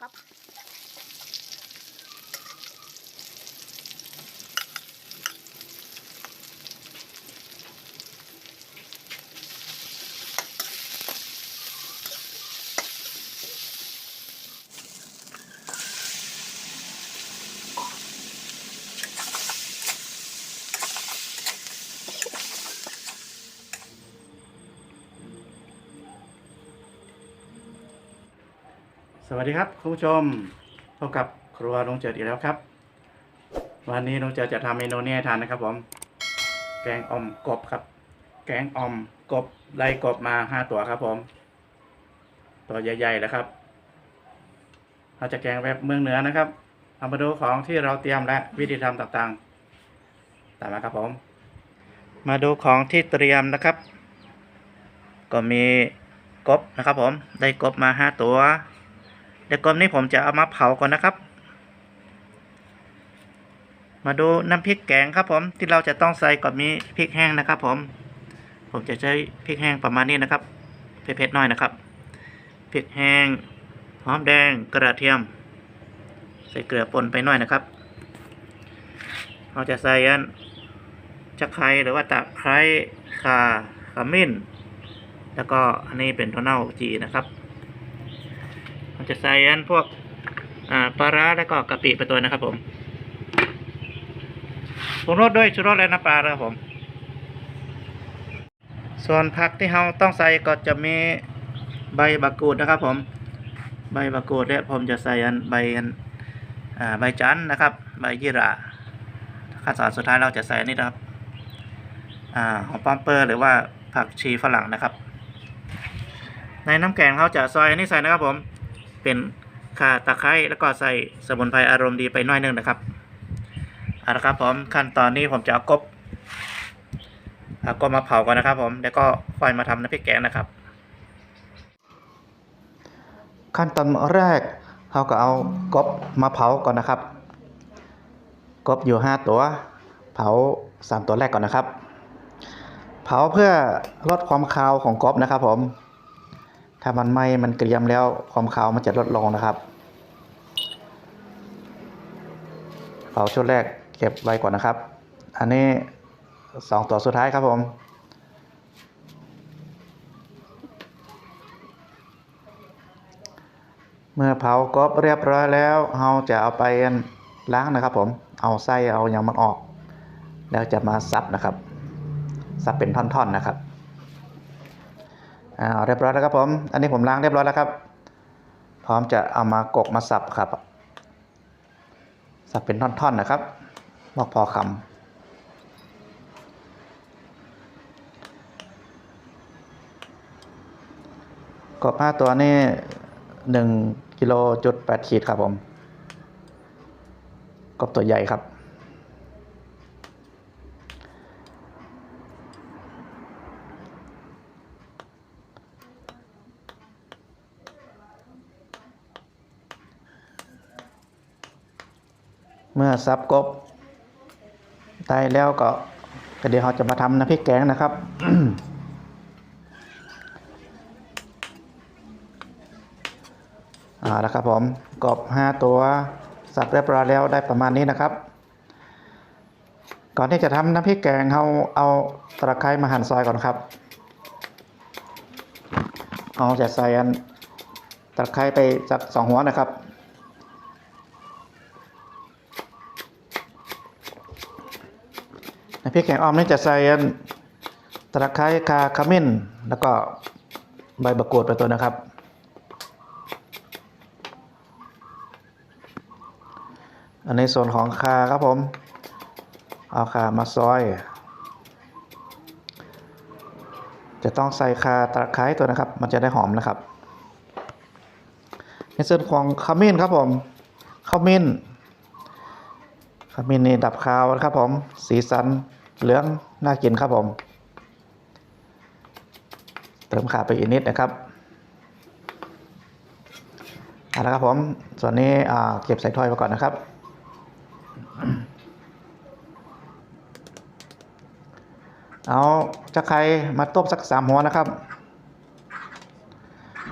ครับ สวัสดีครับคุณผู้ชมพบกับครัวลุงเจิดอีกแล้วครับ วันนี้ลุงเจิดจะทำเมนูนี้ให้ทานนะครับผมแกงอ่อมกบครับ แกงอ่อมกบไล่กบมาห้าตัวครับผมตัวใหญ่ๆแล้วครับเราจะแกงแบบเมืองเหนือนะครับเอามาดูของที่เราเตรียมและวิธีทำต่างๆ ตามมาครับผม มาดูของที่เตรียมนะครับ ก็มีกบนะครับผมได้กบมาห้าตัว เดี๋ยวกลมนี้ผมจะเอามาเผาก่อนนะครับ มาดูน้ำพริกแกงครับผมที่เราจะต้องใส่ก่อนมีพริกแห้งนะครับ ผม ผมจะใช้พริกแห้งประมาณนี้นะครับเผ็ดๆหน่อยนะครับพริกแห้งหอมแดงกระเทียม ใส่เกลือป่นไปหน่อยนะครับ เราจะใส่อันจะไคร้หรือว่าตะไคร้ข่าขมิ้น แล้วก็อันนี้เป็นถั่วเน่าจีนะครับ จะใส่อันพวกปลาร้าแล้วก็กะปิไปตัวนะครับผมปรุงรสด้วยชูรสและน้ำปลาครับผม ส่วนผักที่เราต้องใส่ก็จะมีใบบักกูดนะครับผม ใบบักกูดเนี่ยผมจะใส่อันใบอันใบจันนะครับ ใบยี่หร่าขั้นตอนสุดท้ายเราจะใส่นนี้นะครับหอมป้อมเปอร์หรือว่าผักชีฝรั่งนะครับ ในน้ำแกงเขาจะซอยอันนี้ใส่นะครับผม เป็นข่าตะไคร้แล้วก็ใส่สมุนไพรอารมณ์ดีไปน่อยนึงนะครับเอาละครับผมขั้นตอนนี้ผมจะเอากบเอากบมาเผาก่อนนะครับ ผมแล้วก็ค่อยมาทำน้ำพริกแกงนะครับ ขั้นตอนแรกเราก็เอากบมาเผาก่อนนะครับ กบอยู่ห้าตัวเผาสามตัวแรกก่อนนะครับ เผาเพื่อลดความคาวของกบนะครับผม ถ้ามันไหม้มันเกรียมแล้วความขาวมันจะลดลงนะครับเผาชุดแรกเก็บไว้ก่อนนะครับ อันนี้สองตัวสุดท้ายครับผมเมื่อเผากรอบเรียบร้อยแล้วเราจะเอาไปล้างนะครับผม เอาไส้เอาอย่างมันออก แล้วจะมาซับนะครับ ซับเป็นท่อนๆนะครับ อ่าเรียบร้อยแล้วครับผม อันนี้ผมล้างเรียบร้อยแล้วครับ พร้อมจะเอามากกมาสับครับ สับเป็นท่อนๆนะครับบอกพอคำกบห้าตัวนี่หนึ่งกิโลจุดแปดขีดครับผม กบตัวใหญ่ครับ เมื่อซับกบได้แล้วก็กเดี๋ยวเราจะมาทำน้ำพริกแกงนะครับ อ่าแล้วครับผมกบห้าตัวสับเรียบร้อยแล้วได้ประมาณนี้นะครับ ก่อนที่จะทำน้ำพริกแกงเราเอาตะไคร้มาหั่นซอยก่อนครับเราจะใส่อันตะไคร้ไปสักสองหัวนะครับ ใน พริกแกงอ่อมนี่จะใส่ตะไคร้คาขมิ้น แล้วก็ใบมะกรูดไปตัวนะครับ อันในส่วนของคาครับผม เอาคามาซอย จะต้องใส่คาตะไคร้ตัวนะครับ มันจะได้หอมนะครับ ในส่วนของขมิ้นครับผม ขมิ้นขมิ้นนี่ดับคาวนะครับผม สีสัน เหลืองน่ากินครับผม เติมขาไปอีกนิดนะครับเอาละครับผม ส่วนนี้เก็บใส่ถ้วยไปก่อนนะครับ เอาจะไข่มาต้มสักสามหัวนะครับ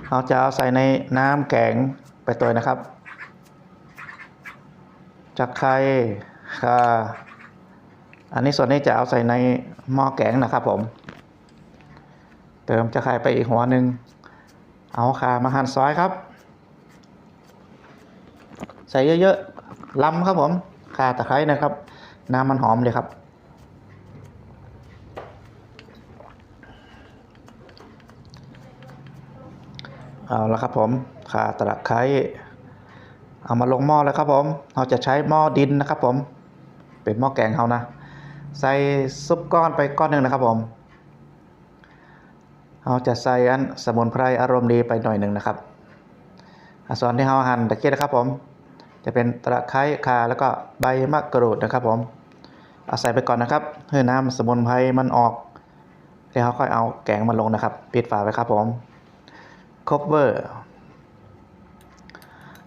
เราจะเอาใส่ในน้ำแกงไปตัวนะครับจากไข่ค่ะ อันนี้ส่วนนี้จะเอาใส่ในหม้อแกงนะครับผม เติมจะไข่ไปอีกหัวหนึ่ง เอาข่ามาหั่นซอยครับ ใส่เยอะๆล้ำครับผมข่าตะไคร้นะครับ น้ำมันหอมเลยครับเอาละครับผมข่าตะไคร้เอามาลงหม้อแล้วครับผม เราจะใช้หม้อดินนะครับผม เป็นหม้อแกงเขานะ ใส่ซุปก้อนไปก้อนหนึ่งนะครับผมเราจะใส่อันสมุนไพรอารมณ์ดีไปหน่อยหนึ่งนะครับอะส่วนที่เราหั่นตะเกียบนะครับผม จะเป็นตะไคร้ข่าแล้วก็ใบมะกรูดนะครับผมเอาใส่ไปก่อนนะครับเพื่อน้ำสมุนไพรมันออกแล้วเขาค่อยเอาแกงมาลงนะครับ ปิดฝาไว้ครับผม cover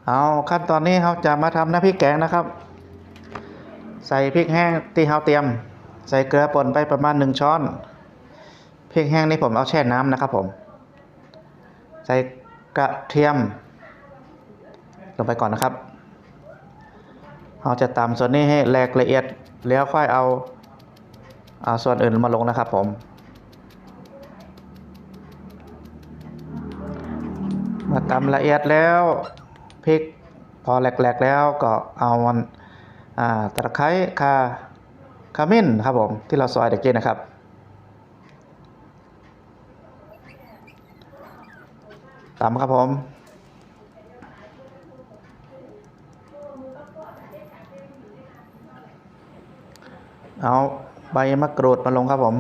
เอาขั้นตอนนี้เราจะมาทำน้ำพริกแกงนะครับ ใส่พริกแห้งที่เราเตรียม ใส่เกลือป่นไปประมาณ 1 ช้อนพริกแห้งนี่ผมเอาแช่น้ำนะครับผม ใส่กระเทียม ลงไปก่อนนะครับ เราจะตำส่วนนี้ให้แหลกละเอียดแล้วค่อยเอาเอาส่วนอื่นมาลงนะครับผมมื่อตำละเอียดแล้วพริกพอแหลกๆแล้วก็เอามันอ่าตะไคร้ข่า ขมิ้นครับผมที่เราซอยตะกี้นะครับตำครับผมเอาใบมะกรูดมาลงครับผม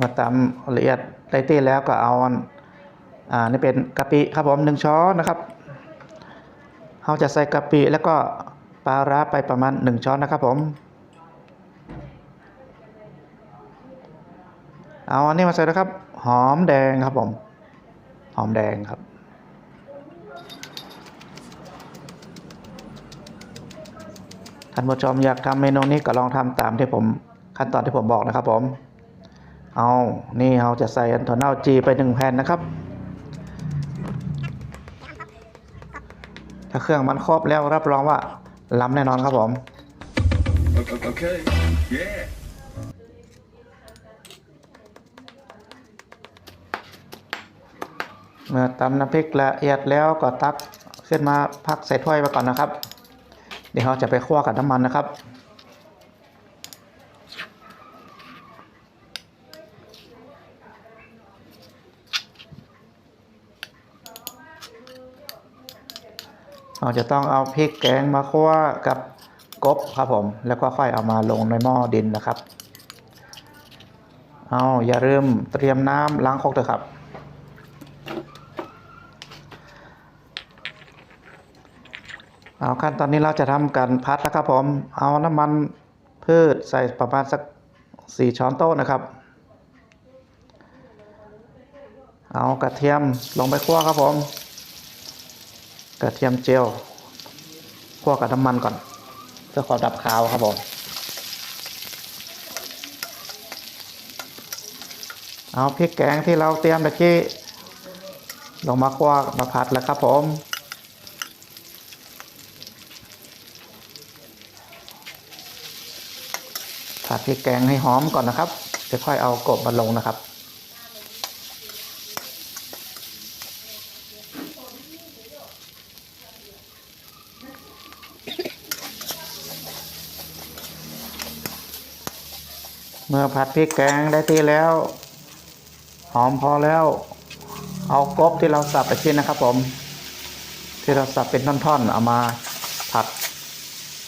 มื่อตำละเอียดได้ที่แล้วก็เอา อ่านี่เป็นกะปิครับผมหนึ่งช้อนนะครับเราจะใส่กะปิแล้วก็ปลาร้าไปประมาณหนึ่งช้อนนะครับผม เอาอันนี้มาใส่นะครับ หอมแดงครับผม หอมแดงครับ ท่านผู้ชมอยากทำเมนูนี้ก็ลองทำตามที่ผมขั้นตอนที่ผมบอกนะครับผม เอา นี่เราจะใส่อันโทนเนลจีไปหนึ่งแผ่นนะครับ เครื่องมันครบแล้วรับรองว่าล้ำแน่นอนครับผม Okay. Yeah. เมื่อตำน้ำพริกละเอียดแล้วก็ตักขึ้นมาพักใส่ถ้วยไปก่อนนะครับ เดี๋ยวเราจะไปคั่วกับน้ำมันนะครับ เราจะต้องเอาพริกแกงมาคั่วกับกบครับผม แล้วก็ค่อยเอามาลงในหม้อดินนะครับ เอาอย่าลืมเตรียมน้ำล้างครกด้วยครับ เอาขั้นตอนนี้เราจะทำการพัดนะครับผม เอาน้ำมันพืชใส่ประมาณสักสี่ช้อนโต๊ะนะครับ เอากระเทียมลงไปคั่วครับผม กระเทียมเจียวคั่วกับน้ำมันก่อน เพื่อความดับคาวครับผมเอาพริกแกงที่เราเตรียมตะกี้ลงมาคั่วมาผัดแล้วครับผมผัดพริกแกงให้หอมก่อนนะครับจะค่อยเอากบมาลงนะครับ เมื่อผัดพริกแกงได้ที่แล้ว หอมพอแล้ว เอากบที่เราสับไปชิ้นนะครับ ผม ที่เราสับเป็นท่อนๆ เอามาผัด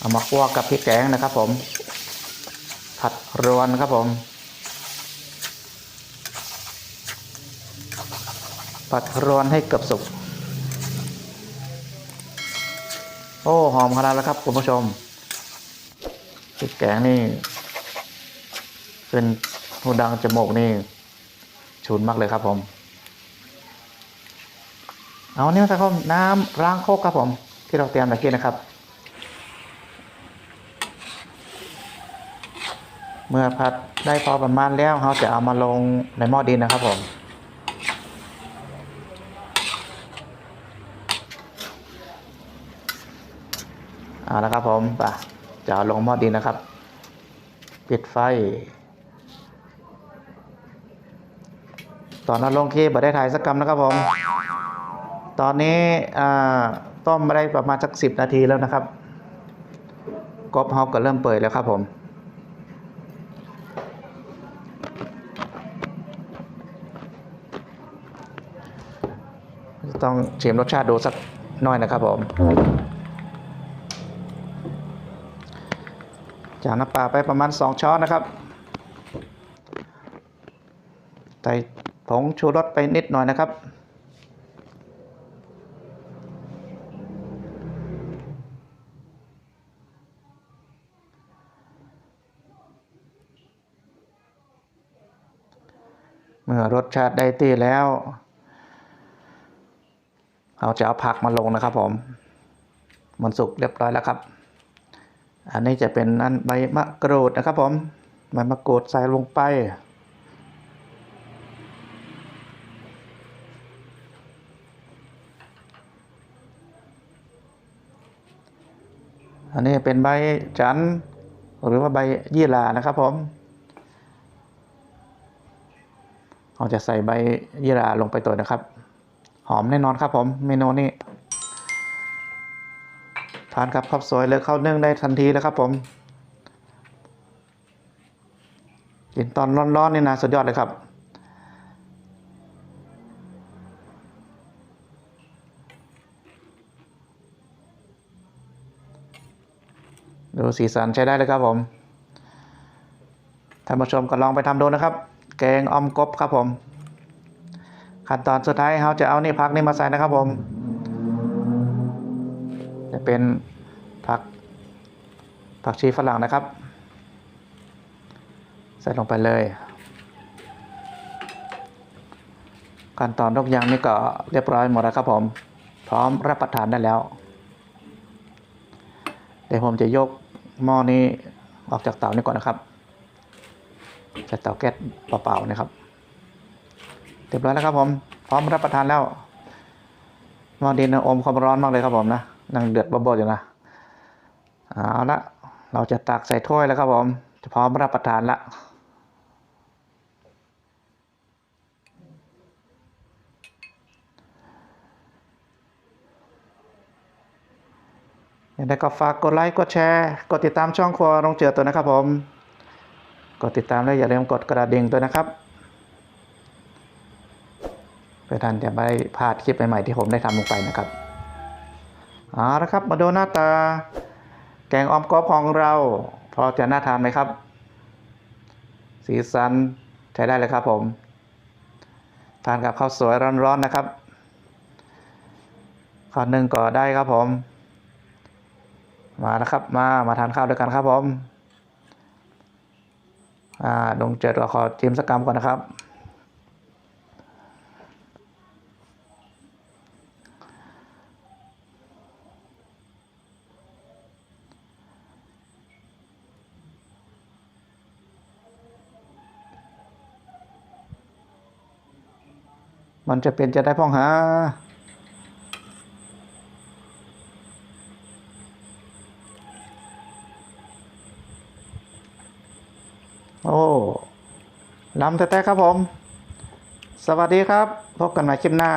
เอามาคั่วกับพริกแกงนะครับ ผม ผัดรวนครับผมผัดรวนให้เกือบสุก โอ้ หอมขนาดแล้วครับ คุณผู้ชมพริกแกงนี่ เป็นหูดังจมูกนี่ชุนมากเลยครับผม เอาเนี่ยครับน้ำล้างโคกครับผม ที่เราเตรียมตะกี้นะครับ เมื่อผัดได้พอประมาณแล้วเราจะเอามาลงในหม้อดินนะครับผมเอาละครับผมไปจะลงหม้อดินนะครับ ปิดไฟ ตอนนั้นลงคีบได้ถ่ายสักกรรมนะครับผม ตอนนี้ต้มมาได้ประมาณสักสิบนาทีแล้วนะครับกบเฮาก็เริ่มเปื่อยแล้วครับผมต้องชิมรสชาติดูสักน่อยนะครับผม จากน้ำปลาไปประมาณ 2 ช้อนนะครับ ใส่ ผงชูรสไปนิดหน่อยนะครับ เมื่อรสชาติได้ที่แล้ว เราจะเอาผักมาลงนะครับผม มันสุกเรียบร้อยแล้วครับ อันนี้จะเป็นอันใบมะกรูดนะครับผมใบมะกรูดใส่ลงไป อันนี้เป็นใบจันทร์หรือว่าใบยี่หร่านะครับผมเราจะใส่ใบยี่ราลงไปตัวนะครับ หอมแน่นอนครับผมเมนูนี้ทานกับข้าวสวยหรือข้านึ่งได้ทันทีแล้วครับผมกินตอนร้อนๆนี่นะสุดยอดเลยครับ ดูสีสันใช้ได้เลยครับผมท่านผู้ชมก็ลองไปทำดูนะครับ แกงออมกบครับผม ขั้นตอนสุดท้ายเราจะเอานี่ผักนี่มาใส่นะครับผม จะเป็นผักผักชีฝรั่งนะครับ ใส่ลงไปเลย ขั้นตอนทุกอย่างนี่ก็เรียบร้อยหมดแล้วครับผม พร้อมรับประทานได้แล้ว เดี๋ยวผมจะยกหม้อนี้ออกจากเตานี้ก่อนนะครับใช้เตาแก๊สเปล่าๆนะครับเรียบร้อยแล้วครับผมพร้อมรับประทานแล้วหม้อดินอมความร้อนมากเลยครับผมนะนั่งเดือดบบๆอยู่นะเอาละเราจะตักใส่ถ้วยแล้วครับผมจะพร้อมรับประทานละ อย่างไรก็ฝากกดไลค์กดแชร์กดติดตามช่องครัวโรงเจือตัวนะครับผมกดติดตามแล้วอย่าลืมกดกระดิ่งด้วยนะครับเพื่อท่านจะไม่พลาดคลิปใหม่ๆที่ผมได้ทำลงไปนะครับเอาละครับมาดูหน้าตา แกงออมกอบของเรา พอจะน่าทานไหมครับ สีสันใช้ได้เลยครับผมทานกับข้าวสวยร้อนๆนะครับข้าวนึ่งก็ได้ครับผม มาแล้วครับ มามาทานข้าวด้วยกันครับผมอ่าดงเจิดก็ขอจิมสกกรรมก่อนนะครับมันจะเป็นจะได้พ้องหา โอ้ น้ำแท้ๆครับผม สวัสดีครับ พบกันใหม่คลิปหน้า